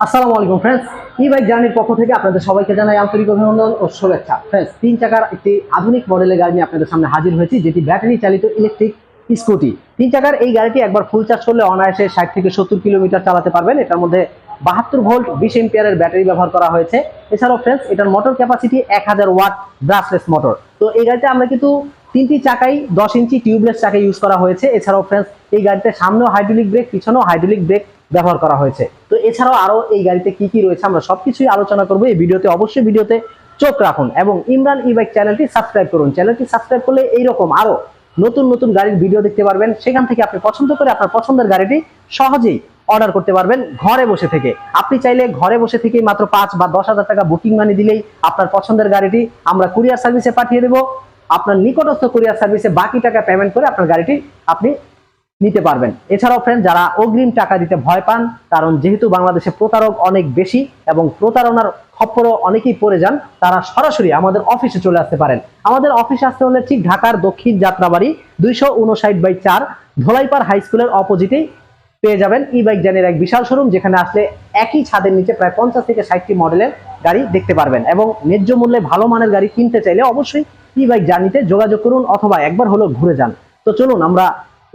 আসসালামু আলাইকুম ফ্রেন্ডস ই বাইক জার্নির পক্ষ থেকে আপনাদের সবাইকে জানাই আন্তরিক অভিনন্দন ও শুভেচ্ছা। ফ্রেন্ডস তিন চাকার একটি আধুনিক মডেলের গাড়ি নিয়ে আপনাদের সামনে হাজির হয়েছি, যেটি ব্যাটারি চালিত ইলেকট্রিক স্কুটি তিন চাকার এই গাড়িটি একবার ফুল চার্জ করলে অনায়াসে ষাট থেকে সত্তর কিলোমিটার চালাতে পারবেন। এটার মধ্যে বাহাত্তর ভোল্ট বিশ এম্পিয়ারের ব্যাটারি ব্যবহার করা হয়েছে। এছাড়াও ফ্রেন্ডস এটার মোটর ক্যাপাসিটি এক হাজার ওয়াট ব্রাসলেস মোটর তো এই গাড়িতে আমরা কিন্তু তিনটি চাকাই দশ ইঞ্চি টিউবলেস চাকা ইউজ করা হয়েছে। এছাড়াও ফ্রেন্ডস এই গাড়িতে সামনেও হাইড্রোলিক ব্রেক পিছনেও হাইড্রোলিক ব্রেক ব্যবহার করা হয়েছে। তো এছাড়াও আরও এই গাড়িতে কি কি রয়েছে আমরা সবকিছুই আলোচনা করব। এই ভিডিওতে অবশ্যই ভিডিওতে চোখ রাখুন এবং ইমরান ই বাইক চ্যানেলটি সাবস্ক্রাইব করুন। চ্যানেলটি সাবস্ক্রাইব করলে এইরকম আরও নতুন নতুন গাড়ির ভিডিও দেখতে পারবেন। সেখান থেকে আপনি পছন্দ করে আপনার পছন্দের গাড়িটি সহজেই অর্ডার করতে পারবেন ঘরে বসে থেকে। আপনি চাইলে ঘরে বসে থেকেই মাত্র পাঁচ বা দশ হাজার টাকা বুকিং মানি দিলেই আপনার পছন্দের গাড়িটি আমরা কুরিয়ার সার্ভিসে পাঠিয়ে দেবো। আপনার নিকটস্থ কুরিয়ার সার্ভিসে বাকি টাকা পেমেন্ট করে আপনার গাড়িটি আপনি নিতে পারবেন। এছাড়াও ফ্রেন্ড যারা অগ্রিম টাকা দিতে ভয় পান, কারণ যেহেতু বাংলাদেশে প্রতারক অনেক বেশি এবং প্রতারণার খপ্পরও অনেকেই পড়ে যান, তারা সরাসরি আমাদের অফিসে চলে আসতে পারেন। আমাদের অফিসে আসতে হলে ঠিক ঢাকার দক্ষিণ যাত্রাবাড়ি দুইশো উনষাট বাই চার ধোলাইপাড় হাই স্কুলের অপোজিটেই পেয়ে যাবেন। ই বাইক জানের এক বিশাল শোরুম যেখানে আসলে একই ছাদের নিচে প্রায় পঞ্চাশ থেকে ষাটটি মডেলের গাড়ি দেখতে পারবেন এবং ন্যায্য মূল্যে ভালো মানের গাড়ি কিনতে চাইলে অবশ্যই ই বাইক জার্নিতে যোগাযোগ করুন অথবা একবার হলেও ঘুরে যান। তো চলুন, আমরা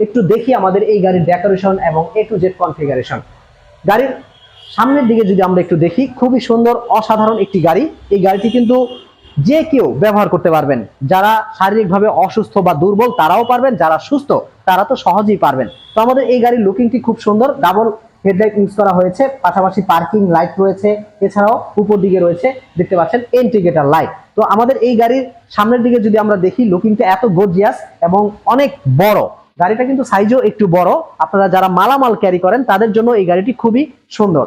একটু দেখি আমাদের এই গাড়ির ডেকোরেশন এবং এ টু জেড কনফিগারেশন গাড়ির সামনের দিকে যদি আমরা একটু দেখি, খুবই সুন্দর, অসাধারণ একটি গাড়ি। এই গাড়িটি কিন্তু যে কেউ ব্যবহার করতে পারবেন। যারা শারীরিকভাবে অসুস্থ বা দুর্বল, তারাও পারবেন। যারা সুস্থ, তারা তো সহজেই পারবেন। তো আমাদের এই গাড়ির লুকিংটি খুব সুন্দর ডাবল হেডলাইট ইউজ করা হয়েছে, পাশাপাশি পার্কিং লাইট রয়েছে, এছাড়াও উপর দিকে রয়েছে, দেখতে পাচ্ছেন ইন্ডিকেটর লাইট। তো আমাদের এই গাড়ির সামনের দিকে যদি আমরা দেখি, লুকিংটা এত গর্জিয়াস এবং অনেক বড়। গাড়িটা কিন্তু সাইজও একটু বড়। আপনারা যারা মালামাল ক্যারি করেন, তাদের জন্য এই গাড়িটি খুবই সুন্দর।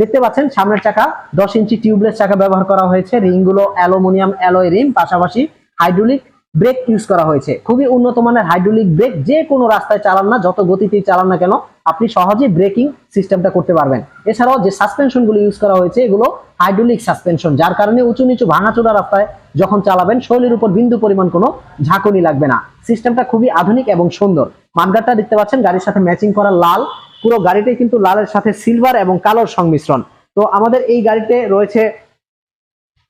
দেখতে পাচ্ছেন সামনের চাকা, দশ ইঞ্চি টিউবলেস চাকা ব্যবহার করা হয়েছে। রিংগুলো অ্যালুমিনিয়াম অ্যালয় রিম পাশাপাশি হাইড্রোলিক ব্রেক ইউজ করা হয়েছে। খুবই উন্নত মানের হাইড্রোলিক ব্রেক যে কোনো রাস্তায় চালান না, যত গতিতেই চালান না কেন, আপনি সহজেই ব্রেকিং সিস্টেমটা করতে পারবেন। এছাড়াও যে সাসপেনশনগুলো ইউজ করা হয়েছে, এগুলো হাইড্রোলিক সাসপেনশন, যার কারণে উঁচু নিচু ভাঙাচোরা রাস্তায় যখন চালাবেন শৈলীর উপর বিন্দু পরিমাণ কোনো ঝাঁকুনি লাগবে না। সিস্টেমটা খুবই আধুনিক এবং সুন্দর। মাঠগাটটা দেখতে পাচ্ছেন, গাড়ির সাথে ম্যাচিং করা লাল। পুরো গাড়িটাই কিন্তু লালের সাথে সিলভার এবং কালোর সংমিশ্রণ। তো আমাদের এই গাড়িতে রয়েছে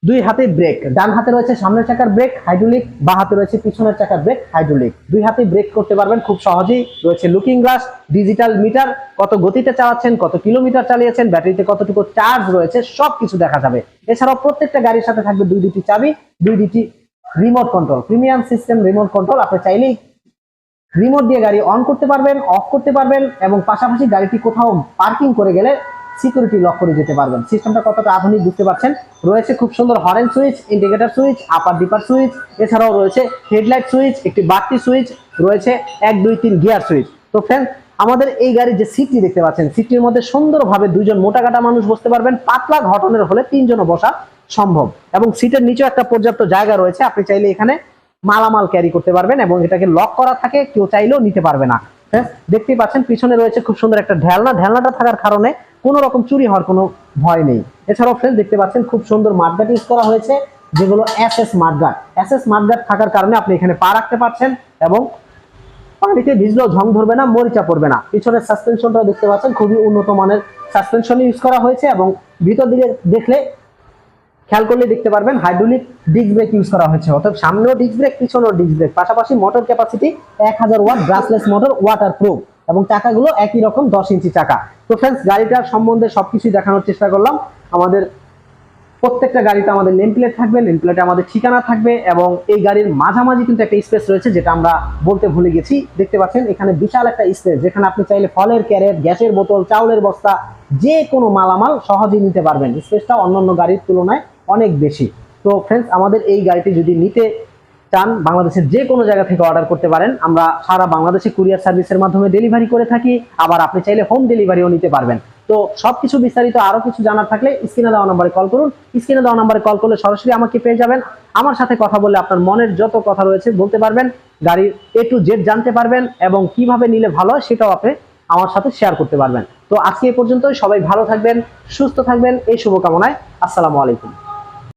দুই হাতে ব্রেক ডান হাতে রয়েছে সামনের চাকার ব্রেক হাইড্রোলিক বা হাতে রয়েছে পিছনের চাকার ব্রেক হাইড্রোলিক দুই হাতে ব্রেক করতে পারবেন, খুব সহজেই। রয়েছে লুকিং গ্লাস ডিজিটাল মিটার কত গতিতে চালাচ্ছেন, কত কিলোমিটার চালিয়েছেন, ব্যাটারিতে কতটুকু চার্জ রয়েছে, সবকিছু দেখা যাবে। এছাড়াও প্রত্যেকটা গাড়ির সাথে থাকবে দুই দুটি চাবি, দুই দুটি remote control premium system remote control আপনি চাইলেই রিমোট দিয়ে গাড়ি অন করতে পারবেন অফ করতে পারবেন, এবং পাশাপাশি গাড়িটি কোথাও পার্কিং করে গেলে সিকিউরিটি লক করে যেতে পারবেন। সিস্টেমটা কতটা আধুনিক বুঝতে পারছেন? রয়েছে খুব সুন্দর horn switch, indicator switch upper dipper switch, এছাড়াও রয়েছে হেডলাইট সুইচ, একটি বাড়তি সুইচ, রয়েছে এক, দুই, তিন গিয়ার সুইচ। তো ফ্রেন্ড আমাদের এই গাড়ির যে সিটটি দেখতে পাচ্ছেন, সিটটির মধ্যে সুন্দরভাবে দুইজন মোটা কাটা মানুষ বসতে পারবেন, পাতলা ঘটনের হলে তিনজনও বসা সম্ভব। এবং সিটের নিচেও একটা পর্যাপ্ত জায়গা রয়েছে, আপনি চাইলে এখানে মালামাল ক্যারি করতে পারবেন এবং এটাকে লক করা থাকে, কেউ চাইলেও নিতে পারবে না। হ্যাঁ? দেখতেই পাচ্ছেন, পিছনে রয়েছে খুব সুন্দর একটা ঢেলনা। ঢেলনাটা থাকার কারণে কোনো রকম চুরি হওয়ার কোনো ভয় নেই। এছাড়াও ফ্রেন্ড দেখতে পাচ্ছেন, খুব সুন্দর মাঠগাট ইউজ করা হয়েছে, যেগুলো S S mudguard S S mudguard থাকার কারণে আপনি এখানে পা রাখতে পারছেন এবং পানিতে ভিজলেও ঝং ধরবে না, মরিচা পড়বে না। পিছনের সাসপেনশনটা দেখতে পাচ্ছেন, খুবই উন্নত মানের সাসপেনশন ইউজ করা হয়েছে এবং ভিতর দিকে দেখলে খেয়াল করলে দেখতে পারবেন হাইড্রোলিক ডিস্ক ব্রেক ইউজ করা হয়েছে। অর্থাৎ সামনেও ডিস্ক ব্রেক, পিছনেও ডিস্ক ব্রেক। পাশাপাশি মোটর ক্যাপাসিটি এক হাজার watt brushless motor waterproof এবং চাকাগুলো একই রকম দশ ইঞ্চি চাকা। তো ফ্রেন্ডস গাড়িটার সম্বন্ধে সবকিছুই দেখানোর চেষ্টা করলাম। আমাদের প্রত্যেকটা গাড়িতে আমাদের নেম প্লেট থাকবে নেম প্লেটে আমাদের ঠিকানা থাকবে এবং এই গাড়ির মাঝামাঝি কিন্তু একটা স্পেস রয়েছে, যেটা আমরা বলতে ভুলে গেছি। দেখতে পাচ্ছেন, এখানে বিশাল একটা স্পেস যেখানে আপনি চাইলে ফলের ক্যারেট গ্যাসের বোতল, চাউলের বস্তা যে কোনো মালামাল সহজেই নিতে পারবেন। স্পেসটা অন্যান্য গাড়ির তুলনায় অনেক বেশি। তো ফ্রেন্ডস আমাদের এই গাড়িটি যদি নিতে চান, বাংলাদেশের যে কোনো জায়গা থেকে অর্ডার করতে পারেন, আমরা সারা বাংলাদেশে কুরিয়ার সার্ভিসের মাধ্যমে ডেলিভারি করে থাকি, আবার আপনি চাইলে হোম ডেলিভারিও নিতে পারবেন। তো সবকিছু বিস্তারিত আরও কিছু জানার থাকলে স্ক্রিনে দেওয়া নম্বরে কল করুন। স্ক্রিনে দেওয়া নম্বরে কল করলে সরাসরি আমাকে পেয়ে যাবেন। আমার সাথে কথা বললে আপনার মনের যত কথা রয়েছে বলতে পারবেন, গাড়ির এ টু জেড জানতে পারবেন এবং কীভাবে নিলে ভালো হয় সেটাও আপনি আমার সাথে শেয়ার করতে পারবেন। তো আজকে এ পর্যন্তই, সবাই ভালো থাকবেন, সুস্থ থাকবেন, এই শুভকামনায়। আসসালামু আলাইকুম।